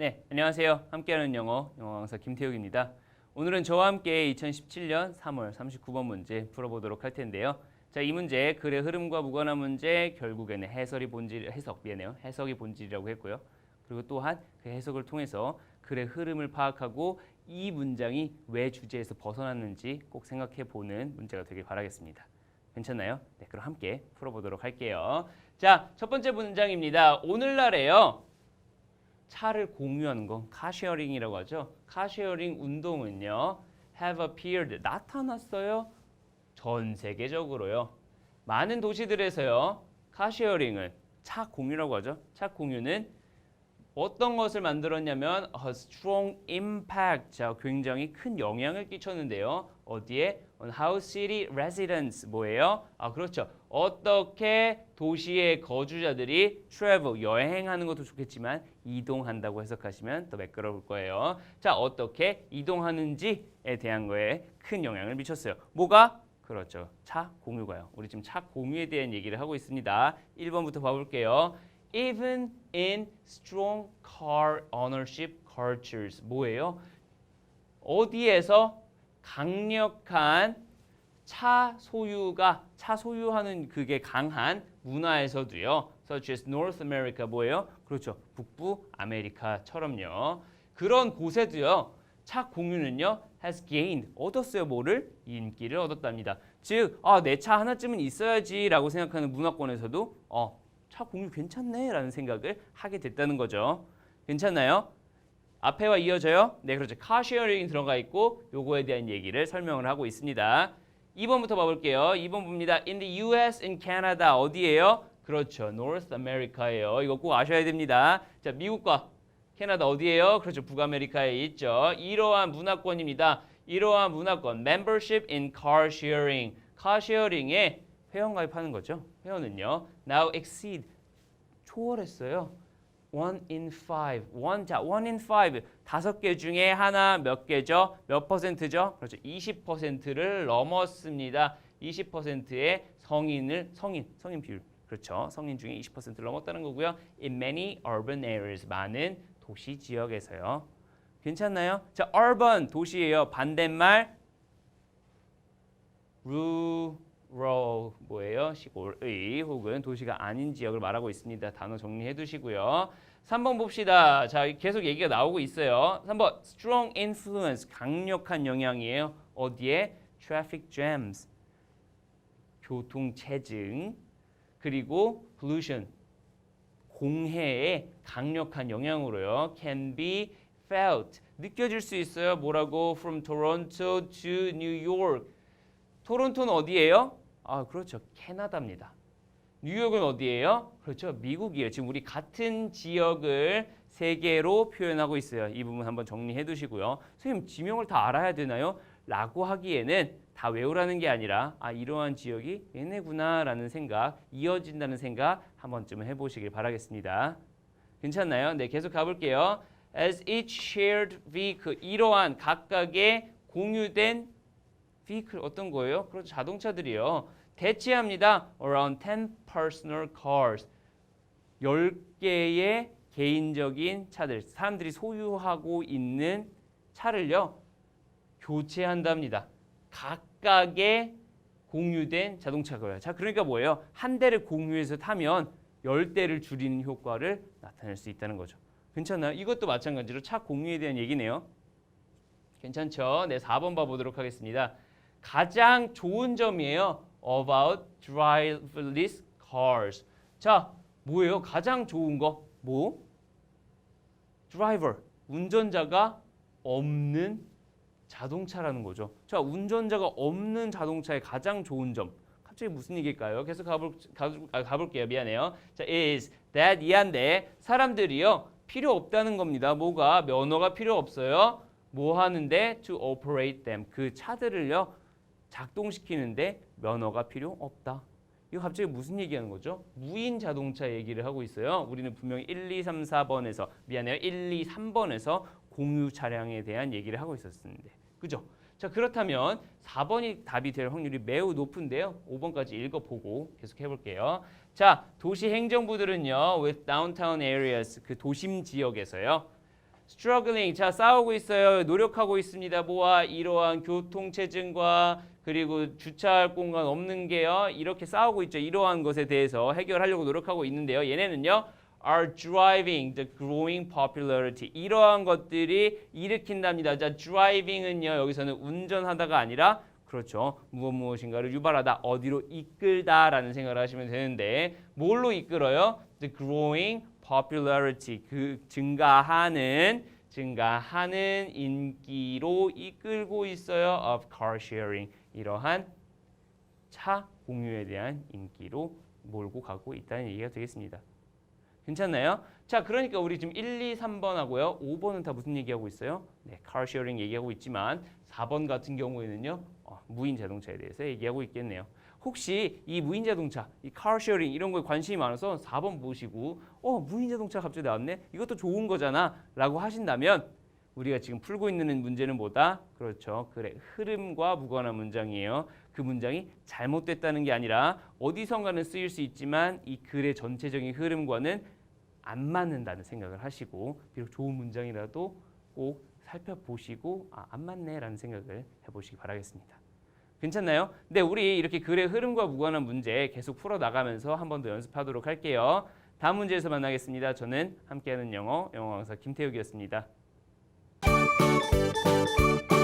네, 안녕하세요. 함께하는 영어 영어 강사 김태욱입니다. 오늘은 저와 함께 2017년 3월 39번 문제 풀어보도록 할 텐데요. 자, 이 문제 글의 흐름과 무관한 문제 결국에는 해설이 본질 해석 미안해요. 해석이 본질이라고 했고요. 그리고 또한 그 해석을 통해서 글의 흐름을 파악하고 이 문장이 왜 주제에서 벗어났는지 꼭 생각해 보는 문제가 되길 바라겠습니다. 괜찮나요? 네, 그럼 함께 풀어보도록 할게요. 자, 첫 번째 문장입니다. 오늘날에요. 차를 공유하는 거 카쉐어링이라고 하죠. 카쉐어링 운동은요. have appeared 나타났어요. 전 세계적으로요. 많은 도시들에서요. 카쉐어링은 차 공유라고 하죠. 차 공유는 어떤 것을 만들었냐면 a strong impact. 자, 굉장히 큰 영향을 끼쳤는데요. 어디에? on how city residents 뭐예요? 아, 그렇죠. 어떻게 도시의 거주자들이 travel 여행하는 것도 좋겠지만 이동한다고 해석하시면 더 매끄러울 거예요. 자, 어떻게 이동하는지에 대한 거에 큰 영향을 미쳤어요. 뭐가? 그렇죠. 차 공유가요. 우리 지금 차 공유에 대한 얘기를 하고 있습니다. 1번부터 봐볼게요. Even in strong car ownership cultures 뭐예요? 어디에서 강력한 차 소유가 차 소유하는 그게 강한 문화에서도요. such as North America 뭐예요? 그렇죠. 북부 아메리카처럼요. 그런 곳에도요. 차 공유는요. has gained 얻었어요. 뭐를? 인기를 얻었답니다. 즉, 아, 내 차 하나쯤은 있어야지라고 생각하는 문화권에서도 어, 차 공유 괜찮네 라는 생각을 하게 됐다는 거죠. 괜찮나요? 앞에와 이어져요? 네, 그렇죠. 카쉐어링이 들어가 있고 요거에 대한 얘기를 설명을 하고 있습니다. 2번부터 봐볼게요. 2번 봅니다. In the US and Canada 어디예요? 그렇죠. North America예요. 이거 꼭 아셔야 됩니다. 자, 미국과 캐나다 어디예요? 그렇죠. 북아메리카에 있죠. 이러한 문화권입니다. 이러한 문화권 membership in car sharing. sharing에 회원 가입하는 거죠. 회원은요. now exceed 초월했어요. one in five. one 자, one in five. 다섯 개 중에 하나 몇 개죠? 몇 퍼센트죠? 그렇죠. 20%를 넘었습니다. 20%의 성인을 성인 성인 비율. 그렇죠. 성인 중에 20%를 넘었다는 거고요. In many urban areas. 많은 도시 지역에서요. 괜찮나요? 자, urban 도시예요. 반대말 rural 뭐예요? 시골의 혹은 도시가 아닌 지역을 말하고 있습니다. 단어 정리해 두시고요. 3번 봅시다. 자, 계속 얘기가 나오고 있어요. 3번 strong influence 강력한 영향이에요. 어디에? traffic jams 교통 체증 그리고 pollution 공해의 강력한 영향으로요. can be felt 느껴질 수 있어요. 뭐라고? from Toronto to New York 토론토는 어디예요? 아, 그렇죠. 캐나다입니다. 뉴욕은 어디예요? 그렇죠. 미국이에요. 지금 우리 같은 지역을 세 개로 표현하고 있어요. 이 부분 한번 정리해 두시고요. 선생님, 지명을 다 알아야 되나요? 라고 하기에는 다 외우라는 게 아니라 아, 이러한 지역이 얘네구나라는 생각, 이어진다는 생각 한 번쯤은 해보시길 바라겠습니다. 괜찮나요? 네, 계속 가 볼게요. As each shared vehicle, 이러한 각각의 공유된 vehicle 어떤 거예요? 그렇죠. 자동차들이요. 대체합니다. Around 10 personal cars. 10개의 개인적인 차들, 사람들이 소유하고 있는 차를요. 교체한답니다. 각각의 공유된 자동차고요. 자, 그러니까 뭐예요? 한 대를 공유해서 타면 10대를 줄이는 효과를 나타낼 수 있다는 거죠. 괜찮나요? 이것도 마찬가지로 차 공유에 대한 얘기네요. 괜찮죠? 네, 4번 봐보도록 하겠습니다. 가장 좋은 점이에요. About driverless cars. 자, 뭐예요? 가장 좋은 거 뭐? 드라이버, 운전자가 없는 자동차라는 거죠. 자, 운전자가 없는 자동차의 가장 좋은 점. 갑자기 무슨 얘기일까요? 계속 가볼, 가, 아, 가볼게요. 미안해요. 자, is that 이한데 사람들이요 필요 없다는 겁니다. 뭐가 면허가 필요 없어요. 뭐 하는데 to operate them 그 차들을요 작동시키는데 면허가 필요 없다. 이거 갑자기 무슨 얘기하는 거죠? 무인 자동차 얘기를 하고 있어요. 우리는 분명히 1, 2, 3, 4번에서 미안해요. 1, 2, 3번에서 공유 차량에 대한 얘기를 하고 있었는데. 그죠? 자, 그렇다면 4번이 답이 될 확률이 매우 높은데요. 5번까지 읽어보고 계속 해볼게요. 자, 도시 행정부들은요, with downtown areas, 그 도심 지역에서요, struggling 자 싸우고 있어요. 노력하고 있습니다. 뭐와 이러한 교통 체증과 그리고 주차할 공간 없는 게요. 이렇게 싸우고 있죠. 이러한 것에 대해서 해결하려고 노력하고 있는데요. 얘네는요. are driving the growing popularity. 이러한 것들이 일으킨답니다. 자, driving은요. 여기서는 운전하다가 아니라 그렇죠. 무엇 무엇인가를 유발하다, 어디로 이끌다라는 생각을 하시면 되는데 뭘로 이끌어요? The growing popularity. 그 증가하는 증가하는 인기로 이끌고 있어요. Of car sharing. 이러한 차 공유에 대한 인기로 몰고 가고 있다는 얘기가 되겠습니다. 괜찮나요? 자, 그러니까 우리 지금 1, 2, 3번 하고요. 5번은 다 무슨 얘기하고 있어요? 네, 카르쉐어링 얘기하고 있지만 4번 같은 경우에는요. 어, 무인 자동차에 대해서 얘기하고 있겠네요. 혹시 이 무인 자동차, 이 카르쉐어링 이런 거에 관심이 많아서 4번 보시고 어, 무인 자동차 갑자기 나왔네. 이것도 좋은 거잖아 라고 하신다면 우리가 지금 풀고 있는 문제는 뭐다? 그렇죠. 그래. 흐름과 무관한 문장이에요. 그 문장이 잘못됐다는 게 아니라 어디선가는 쓰일 수 있지만 이 글의 전체적인 흐름과는 안 맞는다는 생각을 하시고 비록 좋은 문장이라도 꼭 살펴보시고 아, 안 맞네라는 생각을 해보시기 바라겠습니다. 괜찮나요? 네, 우리 이렇게 글의 흐름과 무관한 문제 계속 풀어 나가면서 한 번 더 연습하도록 할게요. 다음 문제에서 만나겠습니다. 저는 함께하는 영어 영어 강사 김태욱이었습니다. Música